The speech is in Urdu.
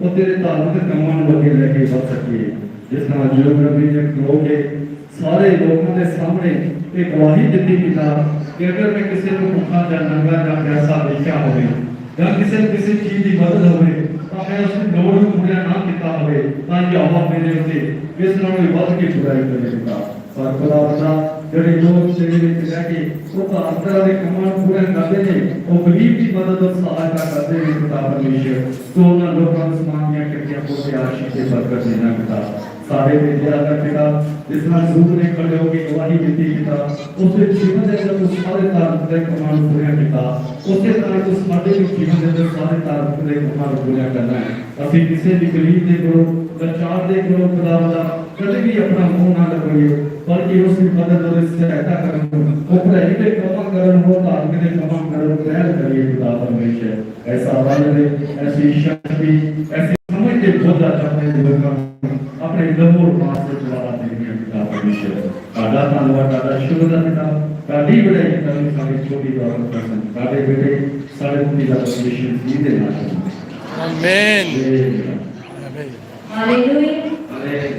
اور تیرے تعلق سے کمان بڑھتی رہے کے بات سکیے جس طرح جیوگرمی نے کرو کے سارے لوگوں نے سامنے ایک واہی جتی کی تھا کہ اگر میں کسی کو مخا جا نگا جا پیسا دیکھا ہوئے یا کسی کسی چیزی مدد ہوئے تا میں اس میں نوڑوں کو مجھے نام کتا ہوئے تا یہ آباب میں نے اسے اس طرح میں بات کی پرائی کرنے کے ಸರ್ಕಲಾರ್ನ ਜਿਹੜੇ ਲੋਕ ਸੇਵੇ ਵਿੱਚ ਰਹਿ ਕੇ ਉਹ ਭਾਰਤਾਂ ਦੇ ਕੰਮਾਂ ਨੂੰ ਪੂਰੇ ਕਰਦੇ ਨੇ ਉਹ ਗਰੀਬ ਦੀ ਮਦਦ ਔਰ ਸਹਾਇਤਾ ਕਰਦੇ ਨੇ ਖੁਦਾ ਪਰਮੇਸ਼ਰ ਤੋਂ ਉਹਨਾਂ ਲੋਕਾਂ ਨੂੰ ਸਮਾਨ ਦੀਆਂ ਕਿਰਤੀਆਂ ਪੂਰੇ ਆਸ਼ੀਸ਼ ਦੇ ਬਰਕਤ ਦੇਣਾ ਖੁਦਾ ਸਾਰੇ ਦੇ ਦਿਆ ਦਾ ਪਿਤਾ ਜਿਸ ਨਾਲ ਜ਼ੂਰ ਨੇ ਖੜੇ ਹੋ ਕੇ ਗਵਾਹੀ ਦਿੱਤੀ ਪਿਤਾ ਉਸੇ ਜੀਵਨ ਦੇ ਅੰਦਰ ਉਸ ਸਾਰੇ ਤਾਰਕ ਦੇ ਕੰਮਾਂ ਨੂੰ ਪੂਰਾ ਕੀਤਾ ਉਸੇ ਤਰ੍ਹਾਂ ਉਸ ਸਾਡੇ ਵੀ ਜੀਵਨ ਦੇ ਅੰਦਰ ਸਾਰੇ ਤਾਰਕ ਦੇ ਕੰਮਾਂ ਨੂੰ ਪੂਰਾ ਕਰਨਾ ਹੈ ਅਸੀਂ ਕਿਸੇ ਵੀ ਗਰੀਬ ਦੇ ਕੋਲ ਪ੍ਰਚਾਰ ਦੇ ਕੋਲ ਖੁਦਾ ਦਾ ਕਦੇ ਵੀ ਆਪਣਾ ਮੂੰਹ ਨਾ ਲਗਾਈਏ کی اس کی مدد اور اس سے عطا کرنا ہو اپنا ہی بے کام کرنا ہو تو آدمی نے کام کرنا ہو ایسا کریے خدا پر بیش ہے ایسا آبائی دے ایسی شخص بھی ایسی سمجھ کے بہت جاتا ہے اپنے دور پاس سے چلا دے گیا خدا پر بیش ہے قادہ تانوہ قادہ شکر دہ قادی بڑے ہی کرنے سارے چھوٹی دور پر سن قادے بیٹے سارے اپنی لاتشیشن دیدے لاتشیشن آمین آمین آمین آمین